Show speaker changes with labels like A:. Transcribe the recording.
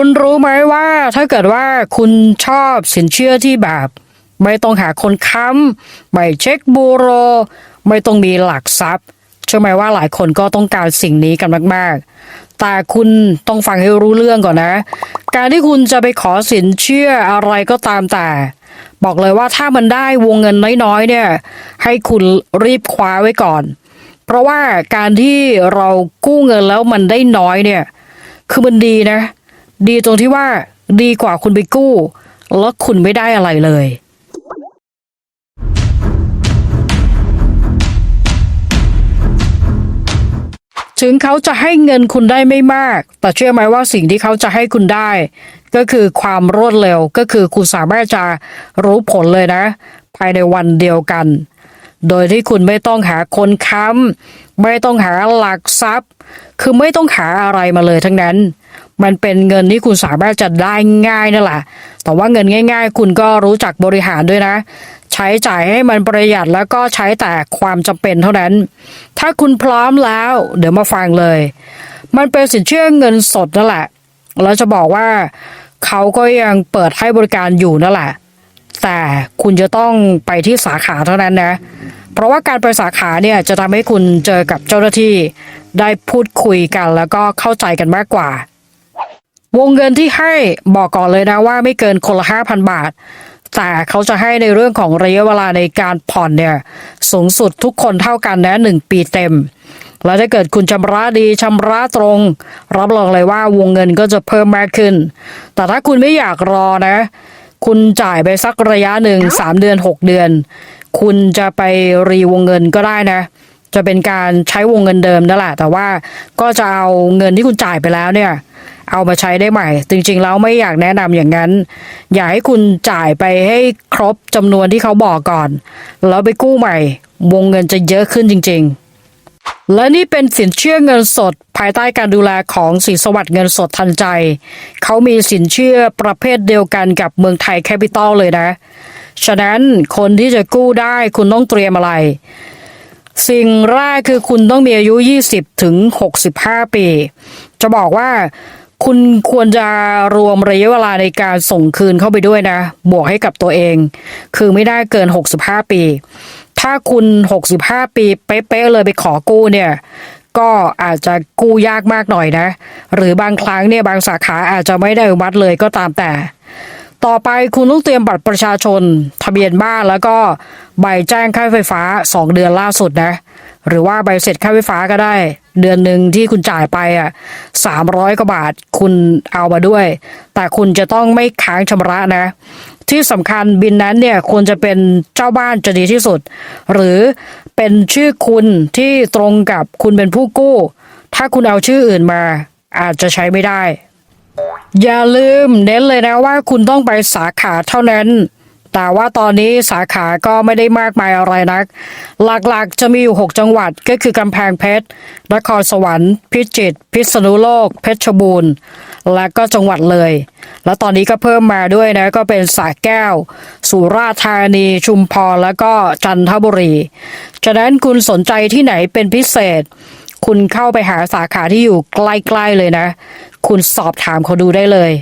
A: คุณรู้ไหมว่าถ้าเกิดว่าคุณชอบสินเชื่อที่แบบ ไม่ต้องหาคนค้ำไม่เช็คบูโร ไม่ต้องมีหลักทรัพย์เชื่อไหมว่าหลายคนก็ต้องการสิ่งนี้กันมาก ๆ แต่คุณต้องฟังให้รู้เรื่องก่อนนะ การที่คุณจะไปขอสินเชื่ออะไรก็ตามแต่ บอกเลยว่าถ้ามันได้วงเงินน้อยๆเนี่ย ให้คุณรีบคว้าไว้ก่อน เพราะว่าการที่เรากู้เงินแล้วมันได้น้อยเนี่ย คือมันดีนะ ดีตรงที่ว่าดีกว่าคุณไปกู้ แล้วคุณไม่ได้อะไรเลย ถึงเขาจะให้เงินคุณได้ไม่มาก แต่เชื่อไหมว่าสิ่งที่เขาจะให้คุณได้ ก็คือความรวดเร็วก็คือคุณสามารถจะรู้ผลเลยนะ ภายในวันเดียวกัน โดยที่คุณไม่ต้องหาคนค้ำไม่ต้องหาหลักทรัพย์ คือไม่ต้องหาอะไรมาเลยทั้งนั้น มันเป็นเงินที่คุณสามารถจะได้ง่ายนั่นแหละ แต่ว่าเงินง่าย ๆ คุณก็รู้จักบริหารด้วยนะ ใช้จ่ายให้มันประหยัดแล้วก็ใช้แต่ความจำเป็นเท่านั้น ถ้าคุณพร้อมแล้ว เดี๋ยวมาฟังเลย มันเป็นสินเชื่อเงินสดนั่นแหละ แล้วจะบอกว่าเขาก็ยังเปิดให้บริการอยู่นั่นแหละ แต่คุณจะต้องไปที่สาขาเท่านั้นนะ เพราะว่าการไปสาขาเนี่ยจะทำให้คุณเจอกับเจ้าหน้าที่ ได้พูดคุยกันแล้วก็เข้าใจกันมากกว่า วงเงินที่ให้บอกก่อนเลยนะว่าไม่เกินคนละห้าพันบาท แต่เขาจะให้ในเรื่องของระยะเวลาในการผ่อนเนี่ยสูงสุดทุกคนเท่ากันนะหนึ่งปีเต็ม แล้วถ้าเกิดคุณชำระดีชำระตรง รับรองเลยว่าวงเงินก็จะเพิ่มมากขึ้น แต่ถ้าคุณไม่อยากรอนะ คุณจ่ายไปสักระยะหนึ่งสามเดือนหกเดือน คุณจะไปรีวงเงินก็ได้นะจะเป็นการใช้วงเงินเดิมนั่นแหละ แต่ว่าก็จะเอาเงินที่คุณจ่ายไปแล้วเนี่ย เอามาใช้ได้ใหม่ จริงๆแล้วไม่อยากแนะนำอย่างนั้น อยากให้คุณจ่ายไปให้ครบจำนวนที่เขาบอกก่อน แล้วไปกู้ใหม่ วงเงินจะเยอะขึ้นจริง ๆและนี่เป็นสินเชื่อเงินสด ภายใต้การดูแลของสีสวัสดิ์เงินสดทันใจ เขามีสินเชื่อประเภทเดียวกันกับเมืองไทยแคปิตอลเลยนะ ฉะนั้นคนที่จะกู้ได้คุณต้องเตรียมอะไร สิ่งแรกคือคุณต้องมีอายุ 20 ถึง 65 ปี จะบอกว่า คุณควรจะรวมระยะเวลาในการส่งคืนเข้าไปด้วยนะ บวกให้กับตัวเอง คือไม่ได้เกิน 65 ปี ถ้าคุณ 65 ปีเป๊ะๆเลยไปขอกู้เนี่ยก็อาจจะกู้ยากมากหน่อยนะ หรือบางครั้งเนี่ยบางสาขาอาจจะไม่ได้อนุมัติเลยก็ตามแต่ ต่อไปคุณต้องเตรียมบัตรประชาชน ทะเบียนบ้านแล้วก็ใบแจ้งค่าไฟฟ้า 2 เดือนล่าสุดนะ หรือว่าใบเสร็จค่าไฟฟ้าก็ได้ เดือนหนึ่งที่คุณจ่ายไปอะสามร้อยกว่าบาทคุณเอามาด้วย แต่คุณจะต้องไม่ค้างชำระนะ ที่สำคัญบินนั้นเนี่ยควรจะเป็นเจ้าบ้านจะดีที่สุด หรือเป็นชื่อคุณที่ตรงกับคุณเป็นผู้กู้ ถ้าคุณเอาชื่ออื่นมา อาจจะใช้ไม่ได้ อย่าลืมเน้นเลยนะว่าคุณต้องไปสาขาเท่านั้น แต่ว่าตอนนี้สาขาก็ไม่ได้มากมายอะไรนัก หลักๆจะมีอยู่ 6 จังหวัดก็คือกำแพงเพชร นครสวรรค์ พิจิตร พิษณุโลก เพชรบูรณ์ และก็จังหวัดเลย แล้วตอนนี้ก็เพิ่มมาด้วยนะก็เป็นสระแก้ว สุราษฎร์ธานี ชุมพร แล้วก็จันทบุรี ฉะนั้นคุณสนใจที่ไหนเป็นพิเศษ คุณเข้าไปหาสาขาที่อยู่ใกล้ๆเลยนะ คุณสอบถามเขาดูได้เลย